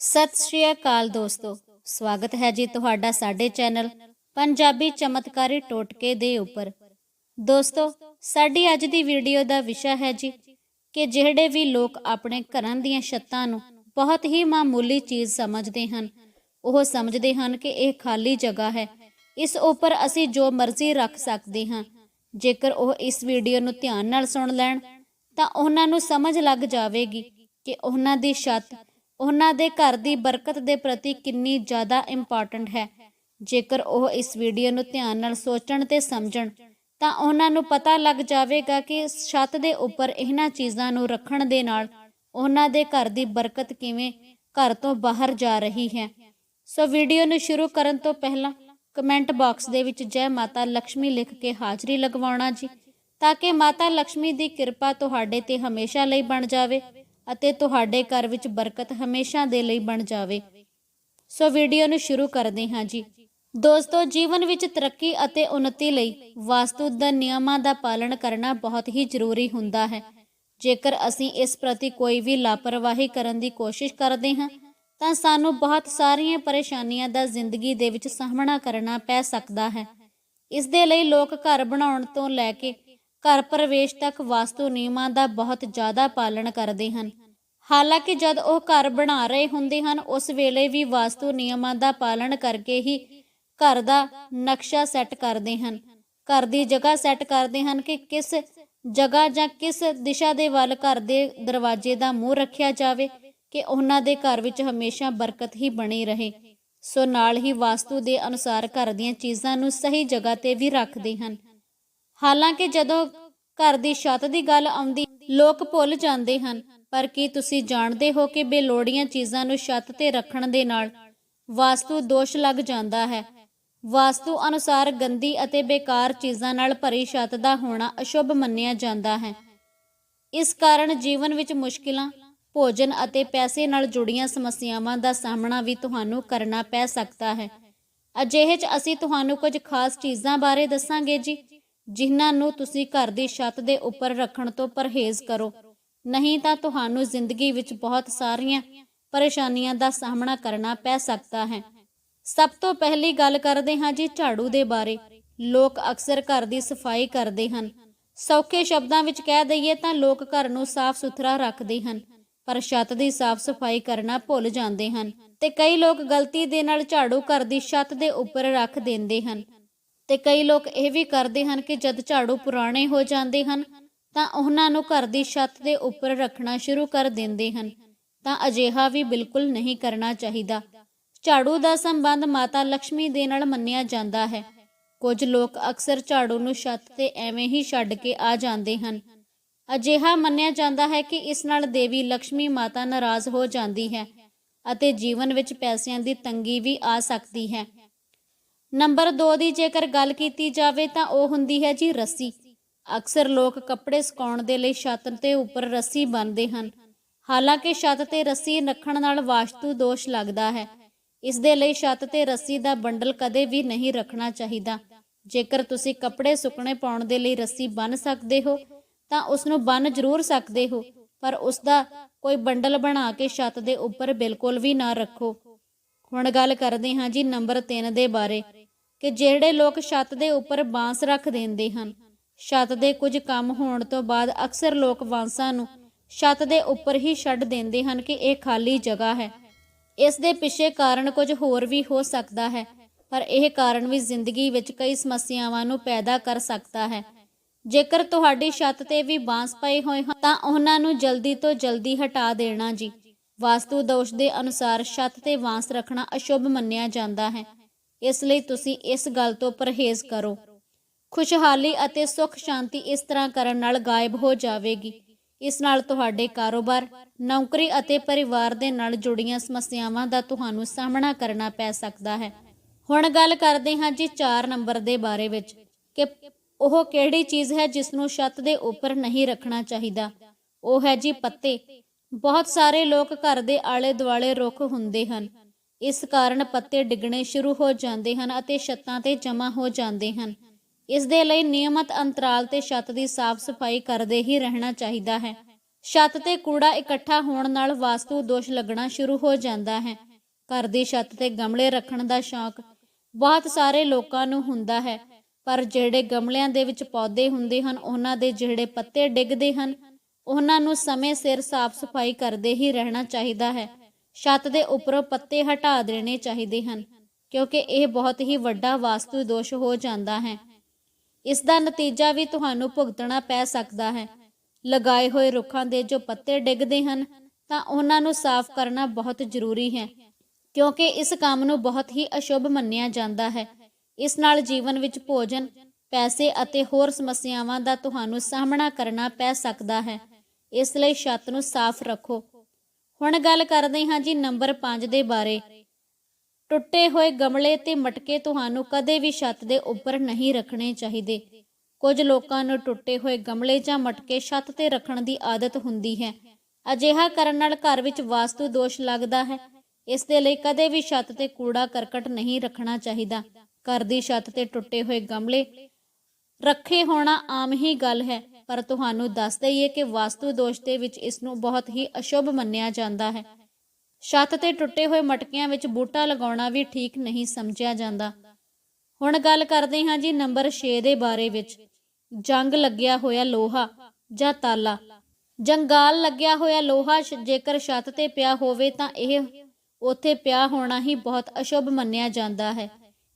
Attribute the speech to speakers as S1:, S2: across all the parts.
S1: ਸਤਿ ਸ਼੍ਰੀ ਅਕਾਲ ਦੋਸਤੋ। ਸਵਾਗਤ ਹੈ ਜੀ ਤੁਹਾਡਾ ਸਾਡੇ ਚੈਨਲ ਪੰਜਾਬੀ ਚਮਤਕਾਰੀ ਟੋਟਕੇ ਦੇ ਉੱਪਰ। ਦੋਸਤੋ, ਸਾਡੀ ਅੱਜ ਦੀ ਵੀਡੀਓ ਦਾ ਵਿਸ਼ਾ ਹੈ ਜੀ ਕਿ ਜਿਹੜੇ ਵੀ ਲੋਕ ਆਪਣੇ ਘਰਾਂ ਦੀਆਂ ਛੱਤਾਂ ਨੂੰ ਬਹੁਤ ਹੀ ਮਾਮੂਲੀ ਚੀਜ਼ ਸਮਝਦੇ ਹਨ, ਉਹ ਸਮਝਦੇ ਹਨ ਕਿ ਇਹ ਖਾਲੀ ਜਗ੍ਹਾ ਹੈ। ਇਸ ਉੱਪਰ ਅਸੀਂ ਜੋ ਮਰਜ਼ੀ ਰੱਖ ਸਕਦੇ ਹਾਂ। ਜੇਕਰ ਉਹ ਇਸ ਵੀਡੀਓ ਨੂੰ ਧਿਆਨ ਨਾਲ ਸੁਣ ਲੈਣ, ਤਾਂ ਉਹਨਾਂ ਨੂੰ ਸਮਝ ਲੱਗ ਜਾਵੇਗੀ ਕਿ ਉਹਨਾਂ ਦੀ ਛੱਤ ਉਹਨਾਂ ਦੇ ਘਰ ਦੀ ਬਰਕਤ ਦੇ ਪ੍ਰਤੀ ਕਿੰਨੀ ਜ਼ਿਆਦਾ ਇੰਪੋਰਟੈਂਟ ਹੈ। ਜੇਕਰ ਉਹ ਇਸ ਵੀਡੀਓ ਨੂੰ ਧਿਆਨ ਨਾਲ ਸੋਚਣ ਤੇ ਸਮਝਣ, ਤਾਂ ਉਹਨਾਂ ਨੂੰ ਪਤਾ ਲੱਗ ਜਾਵੇਗਾ ਕਿ ਛੱਤ ਦੇ ਉੱਪਰ ਇਹਨਾਂ ਚੀਜ਼ਾਂ ਨੂੰ ਰੱਖਣ ਦੇ ਨਾਲ ਉਹਨਾਂ ਦੇ ਘਰ ਦੀ ਬਰਕਤ ਕਿਵੇਂ ਘਰ ਤੋਂ ਬਾਹਰ ਜਾ ਰਹੀ ਹੈ। ਸੋ ਵੀਡੀਓ ਨੂੰ ਸ਼ੁਰੂ ਕਰਨ ਤੋਂ ਪਹਿਲਾਂ ਕਮੈਂਟ ਬਾਕਸ ਦੇ ਵਿੱਚ ਜੈ ਮਾਤਾ ਲక్ష్ਮੀ ਲਿਖ ਕੇ ਹਾਜ਼ਰੀ ਲਗਵਾਉਣਾ ਜੀ, ਤਾਂ ਕਿ ਮਾਤਾ ਲక్ష్ਮੀ ਦੀ ਕਿਰਪਾ ਤੁਹਾਡੇ ਤੇ ਹਮੇਸ਼ਾ ਲਈ ਬਣ ਜਾਵੇ। ਅਤੇ ਤੁਹਾਡੇ ਘਰ ਵਿੱਚ ਬਰਕਤ ਹਮੇਸ਼ਾ ਦੇ ਲਈ ਬਣ ਜਾਵੇ। ਸੋ ਵੀਡੀਓ ਨੂੰ ਸ਼ੁਰੂ ਕਰਦੇ ਹਾਂ ਜੀ। ਦੋਸਤੋ, ਜੀਵਨ ਵਿੱਚ ਤਰੱਕੀ ਅਤੇ ਉન્નਤੀ ਲਈ ਵਾਸਤੂ ਦਾ ਨਿਯਮਾਂ ਦਾ ਪਾਲਣ ਕਰਨਾ ਬਹੁਤ ਹੀ ਜ਼ਰੂਰੀ ਹੁੰਦਾ ਹੈ। ਜੇਕਰ ਅਸੀਂ ਇਸ ਪ੍ਰਤੀ ਕੋਈ ਵੀ ਲਾਪਰਵਾਹੀ ਕਰਨ ਦੀ ਕੋਸ਼ਿਸ਼ ਕਰਦੇ ਹਾਂ, ਤਾਂ ਸਾਨੂੰ ਬਹੁਤ ਸਾਰੀਆਂ ਪਰੇਸ਼ਾਨੀਆਂ ਦਾ ਜ਼ਿੰਦਗੀ ਦੇ ਵਿੱਚ ਸਾਹਮਣਾ ਕਰਨਾ ਪੈ ਸਕਦਾ ਹੈ। ਇਸ ਦੇ ਲਈ ਲੋਕ ਘਰ ਬਣਾਉਣ ਤੋਂ ਲੈ ਕੇ ਘਰ ਪ੍ਰਵੇਸ਼ ਤੱਕ ਵਾਸਤੂ ਨਿਯਮਾਂ ਦਾ ਬਹੁਤ ਜ਼ਿਆਦਾ ਪਾਲਣ ਕਰਦੇ ਹਨ। ਹਾਲਾਂਕਿ ਜਦ ਉਹ ਘਰ ਬਣਾ ਰਹੇ ਹੁੰਦੇ ਹਨ, ਉਸ ਵੇਲੇ ਵੀ ਵਾਸਤੂ ਨਿਯਮਾਂ ਦਾ ਪਾਲਣ ਕਰਕੇ ਹੀ ਘਰ ਦਾ ਨਕਸ਼ਾ ਸੈੱਟ ਕਰਦੇ ਹਨ। ਘਰ ਦੀ ਜਗ੍ਹਾ ਸੈੱਟ ਕਰਦੇ ਹਨ ਕਿ ਕਿਸ ਜਗ੍ਹਾ ਜਾਂ ਕਿਸ ਦਿਸ਼ਾ ਦੇ ਵੱਲ ਘਰ ਦੇ ਦਰਵਾਜ਼ੇ ਦਾ ਮੂੰਹ ਰੱਖਿਆ ਜਾਵੇ, ਕਿ ਉਹਨਾਂ ਦੇ ਘਰ ਵਿੱਚ ਹਮੇਸ਼ਾ ਬਰਕਤ ਹੀ ਬਣੀ ਰਹੇ। ਸੋ ਨਾਲ ਹੀ ਵਾਸਤੂ ਦੇ ਅਨੁਸਾਰ ਘਰ ਦੀਆਂ ਚੀਜ਼ਾਂ ਨੂੰ ਸਹੀ ਜਗ੍ਹਾ ਤੇ ਵੀ ਰੱਖਦੇ ਹਨ। ਹਾਲਾਂਕਿ ਜਦੋਂ ਘਰ ਦੀ ਛੱਤ ਦੀ ਗੱਲ ਆਉਂਦੀ, ਲੋਕ ਭੁੱਲ ਜਾਂਦੇ ਹਨ। ਪਰ ਕੀ ਤੁਸੀਂ ਜਾਣਦੇ ਹੋ ਕਿ ਬੇਲੋੜੀਆਂ ਚੀਜ਼ਾਂ ਨੂੰ ਛੱਤ ਤੇ ਰੱਖਣ ਦੇ ਨਾਲ ਵਾਸਤੂ ਦੋਸ਼ ਲੱਗ ਜਾਂਦਾ ਹੈ? ਵਾਸਤੂ ਅਨੁਸਾਰ ਗੰਦੀ ਅਤੇ ਬੇਕਾਰ ਚੀਜ਼ਾਂ ਨਾਲ ਭਰੀ ਛੱਤ ਦਾ ਹੋਣਾ ਅਸ਼ੁਭ ਮੰਨਿਆ ਜਾਂਦਾ ਹੈ। ਇਸ ਕਾਰਨ ਜੀਵਨ ਵਿੱਚ ਮੁਸ਼ਕਿਲਾਂ, ਭੋਜਨ ਅਤੇ ਪੈਸੇ ਨਾਲ ਜੁੜੀਆਂ ਸਮੱਸਿਆਵਾਂ ਦਾ ਸਾਹਮਣਾ ਵੀ ਤੁਹਾਨੂੰ ਕਰਨਾ ਪੈ ਸਕਦਾ ਹੈ। ਅਜਿਹੇ 'ਚ ਅਸੀਂ ਤੁਹਾਨੂੰ ਕੁਝ ਖਾਸ ਚੀਜ਼ਾਂ ਬਾਰੇ ਦੱਸਾਂਗੇ ਜੀ। ਜਿਨ੍ਹਾਂ ਨੂੰ ਤੁਸੀਂ ਘਰ ਦੀ ਛੱਤ ਦੇ ਉੱਪਰ ਰੱਖਣ ਤੋਂ ਪਰਹੇਜ਼ ਕਰੋ। ਨਹੀਂ ਤਾਂ ਤੁਹਾਨੂੰ ਜ਼ਿੰਦਗੀ ਵਿੱਚ ਬਹੁਤ ਸਾਰੀਆਂ ਪਰੇਸ਼ਾਨੀਆਂ ਦਾ ਸਾਹਮਣਾ ਕਰਨਾ ਪੈ ਸਕਦਾ ਹੈ। ਸਭ ਤੋਂ ਪਹਿਲੀ ਗੱਲ ਕਰਦੇ ਹਾਂ ਜੀ ਝਾੜੂ ਦੇ ਬਾਰੇ। ਲੋਕ ਅਕਸਰ ਘਰ ਦੀ ਸਫ਼ਾਈ ਕਰਦੇ ਹਨ। ਸੌਖੇ ਸ਼ਬਦਾਂ ਵਿੱਚ ਕਹਿ ਦਈਏ ਤਾਂ ਲੋਕ ਘਰ ਨੂੰ ਸਾਫ਼ ਸੁਥਰਾ ਰੱਖਦੇ ਹਨ, ਪਰ ਛੱਤ ਦੀ ਸਾਫ਼ ਸਫ਼ਾਈ ਕਰਨਾ ਭੁੱਲ ਜਾਂਦੇ ਹਨ ਤੇ ਕਈ ਲੋਕ ਗਲਤੀ ਦੇ ਨਾਲ ਝਾੜੂ ਘਰ ਦੀ ਛੱਤ ਦੇ ਉੱਪਰ ਰੱਖ ਦਿੰਦੇ ਹਨ। ਤੇ ਕਈ ਲੋਕ ਇਹ ਵੀ ਕਰਦੇ ਹਨ ਕਿ ਜਦ ਝਾੜੂ ਪੁਰਾਣੇ ਹੋ ਜਾਂਦੇ ਹਨ, ਤਾਂ ਉਹਨਾਂ ਨੂੰ ਘਰ ਦੀ ਛੱਤ ਦੇ ਉੱਪਰ ਰੱਖਣਾ ਸ਼ੁਰੂ ਕਰ ਦਿੰਦੇ ਹਨ, ਤਾਂ ਅਜਿਹਾ ਵੀ ਬਿਲਕੁਲ ਨਹੀਂ ਕਰਨਾ ਚਾਹੀਦਾ। ਝਾੜੂ ਦਾ ਸੰਬੰਧ ਮਾਤਾ ਲక్ష్ਮੀ ਦੇ ਨਾਲ ਮੰਨਿਆ ਜਾਂਦਾ ਹੈ। ਕੁਝ ਲੋਕ ਅਕਸਰ ਝਾੜੂ ਨੂੰ ਛੱਤ ਤੇ ਐਵੇਂ ਹੀ ਛੱਡ ਕੇ ਆ ਜਾਂਦੇ ਹਨ। ਅਜਿਹਾ ਮੰਨਿਆ ਜਾਂਦਾ ਹੈ ਕਿ ਇਸ ਨਾਲ ਦੇਵੀ ਲక్ష్ਮੀ ਮਾਤਾ ਨਾਰਾਜ਼ ਹੋ ਜਾਂਦੀ ਹੈ ਅਤੇ ਜੀਵਨ ਵਿੱਚ ਪੈਸਿਆਂ ਦੀ ਤੰਗੀ ਵੀ ਆ ਸਕਦੀ ਹੈ। ਨੰਬਰ 2 ਦੀ ਜੇਕਰ ਗੱਲ ਕੀਤੀ ਜਾਵੇ ਤਾਂ ਉਹ ਹੁੰਦੀ ਹੈ ਜੀ ਰੱਸੀ। ਅਕਸਰ ਲੋਕ ਕੱਪੜੇ ਸੁਕਾਉਣ ਦੇ ਲਈ ਛੱਤ ਤੇ ਉੱਪਰ ਰੱਸੀ ਬੰਨ੍ਹਦੇ ਹਨ। ਹਾਲਾਂਕਿ ਛੱਤ ਤੇ ਰੱਸੀ ਰੱਖਣ ਨਾਲ ਵਾਸਤੂ ਦੋਸ਼ ਲੱਗਦਾ ਹੈ। ਇਸ ਦੇ ਲਈ ਛੱਤ ਤੇ ਰੱਸੀ ਦਾ ਬੰਡਲ ਕਦੇ ਵੀ ਨਹੀਂ ਰੱਖਣਾ ਚਾਹੀਦਾ। ਜੇਕਰ ਤੁਸੀਂ ਕੱਪੜੇ ਸੁੱਕਣੇ ਪਾਉਣ ਦੇ ਲਈ ਰੱਸੀ ਬੰਨ ਸਕਦੇ ਹੋ, ਤਾਂ ਉਸ ਨੂੰ ਬੰਨ ਜ਼ਰੂਰ ਸਕਦੇ ਹੋ, ਪਰ ਉਸ ਦਾ ਕੋਈ ਬੰਡਲ ਬਣਾ ਕੇ ਛੱਤ ਦੇ ਉੱਪਰ ਬਿਲਕੁਲ ਵੀ ਨਾ ਰੱਖੋ। ਹੁਣ ਗੱਲ ਕਰਦੇ ਹਾਂ ਜੀ ਨੰਬਰ 3 ਦੇ ਬਾਰੇ। ਕਿ ਜਿਹੜੇ ਲੋਕ ਛੱਤ ਦੇ ਉੱਪਰ ਬਾਂਸ ਰੱਖ ਦਿੰਦੇ ਹਨ। ਛੱਤ ਦੇ ਕੁਝ ਕੰਮ ਹੋਣ ਤੋਂ ਬਾਅਦ ਅਕਸਰ ਲੋਕ ਬਾਂਸਾਂ ਨੂੰ ਛੱਤ ਦੇ ਉੱਪਰ ਹੀ ਛੱਡ ਦਿੰਦੇ ਹਨ ਕਿ ਇਹ ਖਾਲੀ ਜਗ੍ਹਾ ਹੈ। ਇਸ ਦੇ ਪਿੱਛੇ ਕਾਰਨ ਕੁਝ ਹੋਰ ਵੀ ਹੋ ਸਕਦਾ ਹੈ, ਪਰ ਇਹ ਕਾਰਨ ਵੀ ਜ਼ਿੰਦਗੀ ਵਿੱਚ ਕਈ ਸਮੱਸਿਆਵਾਂ ਨੂੰ ਪੈਦਾ ਕਰ ਸਕਦਾ ਹੈ। ਜੇਕਰ ਤੁਹਾਡੀ ਛੱਤ ਤੇ ਵੀ ਬਾਂਸ ਪਏ ਹੋਏ ਹਨ, ਤਾਂ ਉਹਨਾਂ ਨੂੰ ਜਲਦੀ ਤੋਂ ਜਲਦੀ ਹਟਾ ਦੇਣਾ ਜੀ। ਵਾਸਤੂ ਦੋਸ਼ ਦੇ ਅਨੁਸਾਰ ਛੱਤ ਤੇ ਬਾਂਸ ਰੱਖਣਾ ਅਸ਼ੁਭ ਮੰਨਿਆ ਜਾਂਦਾ ਹੈ। ਇਸ ਲਈ ਤੁਸੀਂ ਇਸ ਗੱਲ ਤੋਂ ਪਰਹੇਜ਼ ਕਰੋ। ਖੁਸ਼ਹਾਲੀ ਅਤੇ ਸੁੱਖ ਸ਼ਾਂਤੀ ਇਸ ਤਰ੍ਹਾਂ ਕਰਨ ਨਾਲ ਗਾਇਬ ਹੋ ਜਾਵੇਗੀ। ਇਸ ਨਾਲ ਤੁਹਾਡੇ ਕਾਰੋਬਾਰ, ਨੌਕਰੀ ਅਤੇ ਪਰਿਵਾਰ ਦੇ ਨਾਲ ਜੁੜੀਆਂ ਸਮੱਸਿਆਵਾਂ ਦਾ ਤੁਹਾਨੂੰ ਸਾਹਮਣਾ ਕਰਨਾ ਪੈ ਸਕਦਾ ਹੈ। ਹੁਣ ਗੱਲ ਕਰਦੇ ਹਾਂ ਜੀ 4 ਨੰਬਰ ਦੇ ਬਾਰੇ ਵਿੱਚ ਕਿ ਉਹ ਕਿਹੜੀ ਚੀਜ਼ ਹੈ ਜਿਸ ਨੂੰ ਛੱਤ ਦੇ ਉੱਪਰ ਨਹੀਂ ਰੱਖਣਾ ਚਾਹੀਦਾ। ਉਹ ਹੈ ਜੀ ਪੱਤੇ। ਬਹੁਤ ਸਾਰੇ ਲੋਕ ਘਰ ਦੇ ਆਲੇ ਦੁਆਲੇ ਰੁੱਖ ਹੁੰਦੇ ਹਨ। ਇਸ ਕਾਰਨ ਪੱਤੇ ਡਿੱਗਣੇ ਸ਼ੁਰੂ ਹੋ ਜਾਂਦੇ ਹਨ ਅਤੇ ਛੱਤਾਂ ਤੇ ਜਮ੍ਹਾਂ ਹੋ ਜਾਂਦੇ ਹਨ। ਇਸ ਦੇ ਲਈ ਨਿਯਮਤ ਅੰਤਰਾਲ ਤੇ ਛੱਤ ਦੀ ਸਾਫ਼ ਸਫ਼ਾਈ ਕਰਦੇ ਹੀ ਰਹਿਣਾ ਚਾਹੀਦਾ ਹੈ। ਛੱਤ ਤੇ ਕੂੜਾ ਇਕੱਠਾ ਹੋਣ ਨਾਲ ਵਾਸਤੂ ਦੋਸ਼ ਲੱਗਣਾ ਸ਼ੁਰੂ ਹੋ ਜਾਂਦਾ ਹੈ। ਘਰ ਦੀ ਛੱਤ ਤੇ ਗਮਲੇ ਰੱਖਣ ਦਾ ਸ਼ੌਕ ਬਹੁਤ ਸਾਰੇ ਲੋਕਾਂ ਨੂੰ ਹੁੰਦਾ ਹੈ, ਪਰ ਜਿਹੜੇ ਗਮਲਿਆਂ ਦੇ ਵਿੱਚ ਪੌਦੇ ਹੁੰਦੇ ਹਨ, ਉਹਨਾਂ ਦੇ ਜਿਹੜੇ ਪੱਤੇ ਡਿੱਗਦੇ ਹਨ, ਉਹਨਾਂ ਨੂੰ ਸਮੇਂ ਸਿਰ ਸਾਫ਼ ਸਫ਼ਾਈ ਕਰਦੇ ਹੀ ਰਹਿਣਾ ਚਾਹੀਦਾ ਹੈ। ਛੱਤ ਦੇ ਉੱਪਰੋਂ ਪੱਤੇ ਹਟਾ ਦੇਣੇ ਚਾਹੀਦੇ ਹਨ, ਕਿਉਂਕਿ ਇਹ ਬਹੁਤ ਹੀ ਵੱਡਾ ਵਾਸਤੂ ਦੋਸ਼ ਹੋ ਜਾਂਦਾ ਹੈ। ਇਸ ਦਾ ਨਤੀਜਾ ਵੀ ਤੁਹਾਨੂੰ ਭੁਗਤਣਾ ਪੈ ਸਕਦਾ ਹੈ। ਲਗਾਏ ਹੋਏ ਰੁੱਖਾਂ ਦੇ ਜੋ ਪੱਤੇ ਡਿੱਗਦੇ ਹਨ, ਤਾਂ ਉਹਨਾਂ ਨੂੰ ਸਾਫ਼ ਕਰਨਾ ਬਹੁਤ ਜ਼ਰੂਰੀ ਹੈ, ਕਿਉਂਕਿ ਇਸ ਕੰਮ ਨੂੰ ਬਹੁਤ ਹੀ ਅਸ਼ੁਭ ਮੰਨਿਆ ਜਾਂਦਾ ਹੈ। ਇਸ ਨਾਲ ਜੀਵਨ ਵਿੱਚ ਭੋਜਨ, ਪੈਸੇ ਅਤੇ ਹੋਰ ਸਮੱਸਿਆਵਾਂ ਦਾ ਤੁਹਾਨੂੰ ਸਾਹਮਣਾ ਕਰਨਾ ਪੈ ਸਕਦਾ ਹੈ। ਇਸ ਲਈ ਛੱਤ ਨੂੰ ਸਾਫ਼ ਰੱਖੋ। ਹੁਣ ਗੱਲ ਕਰਦੇ ਹਾਂ ਜੀ ਨੰਬਰ 5 ਦੇ ਬਾਰੇ। ਟੁੱਟੇ ਹੋਏ ਗਮਲੇ ਤੇ ਮਟਕੇ ਤੁਹਾਨੂੰ ਕਦੇ ਵੀ ਛੱਤ ਦੇ ਉੱਪਰ ਨਹੀਂ ਰੱਖਣੇ ਚਾਹੀਦੇ। ਕੁਝ ਲੋਕਾਂ ਨੂੰ ਟੁੱਟੇ ਹੋਏ ਗਮਲੇ ਜਾਂ ਮਟਕੇ ਛੱਤ ਤੇ ਰੱਖਣ ਦੀ ਆਦਤ ਹੁੰਦੀ ਹੈ। ਅਜਿਹਾ ਕਰਨ ਨਾਲ ਘਰ ਵਿੱਚ ਵਾਸਤੂ ਦੋਸ਼ ਲੱਗਦਾ ਹੈ। ਇਸ ਦੇ ਲਈ ਕਦੇ ਵੀ ਛੱਤ ਤੇ ਕੂੜਾ ਕਰਕਟ ਨਹੀਂ ਰੱਖਣਾ ਚਾਹੀਦਾ। ਘਰ ਦੀ ਛੱਤ ਤੇ ਟੁੱਟੇ ਹੋਏ ਗਮਲੇ ਰੱਖੇ ਹੋਣਾ ਆਮ ਹੀ ਗੱਲ ਹੈ। ਪਰ ਤੁਹਾਨੂੰ ਦੱਸ ਦਈਏ ਕਿ ਵਾਸਤੂ ਦੋਸ਼ ਦੇ ਵਿੱਚ ਇਸ ਨੂੰ ਬਹੁਤ ਹੀ ਅਸ਼ੁਭ ਮੰਨਿਆ ਜਾਂਦਾ ਹੈ। ਛੱਤ ਤੇ ਟੁੱਟੇ ਹੋਏ ਮਟਕਿਆਂ ਵਿੱਚ ਬੂਟਾ ਲਗਾਉਣਾ ਵੀ ਠੀਕ ਨਹੀਂ ਸਮਝਿਆ ਜਾਂਦਾ। ਹੁਣ ਗੱਲ ਕਰਦੇ ਹਾਂ ਜੀ ਨੰਬਰ 6 ਦੇ ਬਾਰੇ ਵਿੱਚ। ਜੰਗ ਲੱਗਿਆ ਹੋਇਆ ਲੋਹਾ ਜਾਂ ਤਾਲਾ। ਜੰਗਾਲ ਲੱਗਿਆ ਹੋਇਆ ਲੋਹਾ ਜੇਕਰ ਛੱਤ ਤੇ ਪਿਆ ਹੋਵੇ ਤਾਂ ਇਹ ਉੱਥੇ ਪਿਆ ਹੋਣਾ ਹੀ ਬਹੁਤ ਅਸ਼ੁਭ ਮੰਨਿਆ ਜਾਂਦਾ ਹੈ।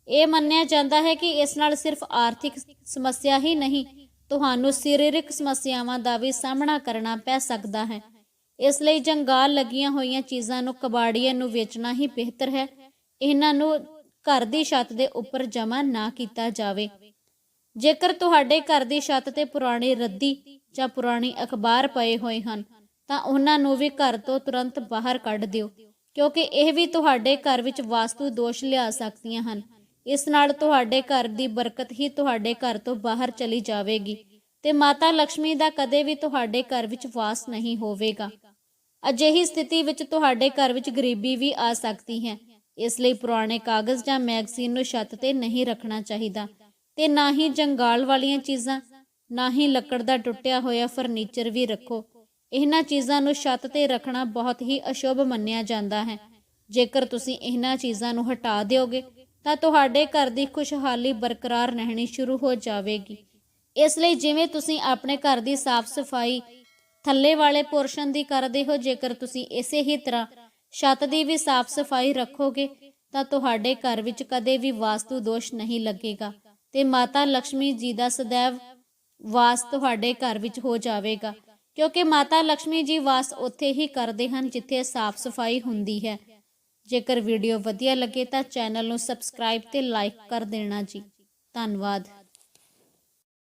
S1: ਇਹ ਮੰਨਿਆ ਜਾਂਦਾ ਹੈ ਕਿ ਇਸ ਨਾਲ ਸਿਰਫ ਆਰਥਿਕ ਸਮੱਸਿਆ ਹੀ ਨਹੀਂ ਤੁਹਾਨੂੰ ਸਰੀਰਕ ਸਮੱਸਿਆਵਾਂ ਦਾ ਵੀ ਸਾਹਮਣਾ ਕਰਨਾ ਪੈ ਸਕਦਾ ਹੈ। ਇਸ ਲਈ ਜੰਗਾਲ ਲੱਗੀਆਂ ਹੋਈਆਂ ਚੀਜ਼ਾਂ ਨੂੰ ਕਬਾੜੀਏ ਨੂੰ ਵੇਚਣਾ ਹੀ ਬਿਹਤਰ ਹੈ। ਇਹਨਾਂ ਨੂੰ ਘਰ ਦੀ ਛੱਤ ਦੇ ਉੱਪਰ ਜਮ੍ਹਾਂ ਨਾ ਕੀਤਾ ਜਾਵੇ। ਜੇਕਰ ਤੁਹਾਡੇ ਘਰ ਦੀ ਛੱਤ ਤੇ ਪੁਰਾਣੀ ਰੱਦੀ ਜਾਂ ਪੁਰਾਣੀ ਅਖਬਾਰ ਪਏ ਹੋਏ ਹਨ, ਤਾਂ ਉਹਨਾਂ ਨੂੰ ਵੀ ਘਰ ਤੋਂ ਤੁਰੰਤ ਬਾਹਰ ਕੱਢ ਦਿਓ, ਕਿਉਂਕਿ ਇਹ ਵੀ ਤੁਹਾਡੇ ਘਰ ਵਿੱਚ ਵਾਸਤੂ ਦੋਸ਼ ਲਿਆ ਸਕਦੀਆਂ ਹਨ। ਇਸ ਨਾਲ ਤੁਹਾਡੇ ਘਰ ਦੀ ਬਰਕਤ ਹੀ ਤੁਹਾਡੇ ਘਰ ਤੋਂ ਬਾਹਰ ਚਲੀ ਜਾਵੇਗੀ ਤੇ ਮਾਤਾ ਲక్ష్ਮੀ ਦਾ ਕਦੇ ਵੀ ਤੁਹਾਡੇ ਘਰ ਵਿੱਚ ਵਾਸ ਨਹੀਂ ਹੋਵੇਗਾ। ਅਜਿਹੀ ਸਥਿਤੀ ਵਿੱਚ ਤੁਹਾਡੇ ਘਰ ਵਿੱਚ ਗਰੀਬੀ ਵੀ ਆ ਸਕਦੀ ਹੈ। ਇਸ ਲਈ ਪੁਰਾਣੇ ਕਾਗਜ਼ ਜਾਂ ਮੈਗਜ਼ੀਨ ਨੂੰ ਛੱਤ ਤੇ ਨਹੀਂ ਰੱਖਣਾ ਚਾਹੀਦਾ ਤੇ ਨਾ ਹੀ ਜੰਗਾਲ ਵਾਲੀਆਂ ਚੀਜ਼ਾਂ, ਨਾ ਹੀ ਲੱਕੜ ਦਾ ਟੁੱਟਿਆ ਹੋਇਆ ਫਰਨੀਚਰ ਵੀ ਰੱਖੋ। ਇਹਨਾਂ ਚੀਜ਼ਾਂ ਨੂੰ ਛੱਤ ਤੇ ਰੱਖਣਾ ਬਹੁਤ ਹੀ ਅਸ਼ੁਭ ਮੰਨਿਆ ਜਾਂਦਾ ਹੈ। ਜੇਕਰ ਤੁਸੀਂ ਇਹਨਾਂ ਚੀਜ਼ਾਂ ਨੂੰ ਹਟਾ ਦਿਓਗੇ ਤਾਂ ਤੁਹਾਡੇ ਘਰ ਦੀ ਖੁਸ਼ਹਾਲੀ ਬਰਕਰਾਰ ਰਹਿਣੀ ਸ਼ੁਰੂ ਹੋ ਜਾਵੇਗੀ। ਇਸ ਲਈ ਜਿਵੇਂ ਤੁਸੀਂ ਆਪਣੇ ਘਰ ਦੀ ਸਾਫ਼ ਸਫ਼ਾਈ ਥੱਲੇ ਵਾਲੇ ਪੋਰਸ਼ਨ ਦੀ ਕਰਦੇ ਹੋ, ਜੇਕਰ ਤੁਸੀਂ ਇਸੇ ਹੀ ਤਰ੍ਹਾਂ ਛੱਤ ਦੀ ਵੀ ਸਾਫ਼ ਸਫ਼ਾਈ ਰੱਖੋਗੇ, ਤਾਂ ਤੁਹਾਡੇ ਘਰ ਵਿੱਚ ਕਦੇ ਵੀ ਵਾਸਤੂ ਦੋਸ਼ ਨਹੀਂ ਲੱਗੇਗਾ ਤੇ ਮਾਤਾ ਲక్ష్ਮੀ ਜੀ ਦਾ ਸਦੈਵ ਵਾਸ ਤੁਹਾਡੇ ਘਰ ਵਿੱਚ ਹੋ ਜਾਵੇਗਾ। ਕਿਉਂਕਿ ਮਾਤਾ ਲక్ష్ਮੀ ਜੀ ਵਾਸ ਉੱਥੇ ਹੀ ਕਰਦੇ ਹਨ ਜਿੱਥੇ ਸਾਫ਼ ਸਫ਼ਾਈ ਹੁੰਦੀ ਹੈ। ਜੇਕਰ ਵੀਡੀਓ ਵਧੀਆ ਲੱਗੇ ਤਾਂ ਚੈਨਲ ਨੂੰ ਸਬਸਕ੍ਰਾਈਬ ਤੇ ਲਾਈਕ ਕਰ ਦੇਣਾ ਜੀ। ਧੰਨਵਾਦ।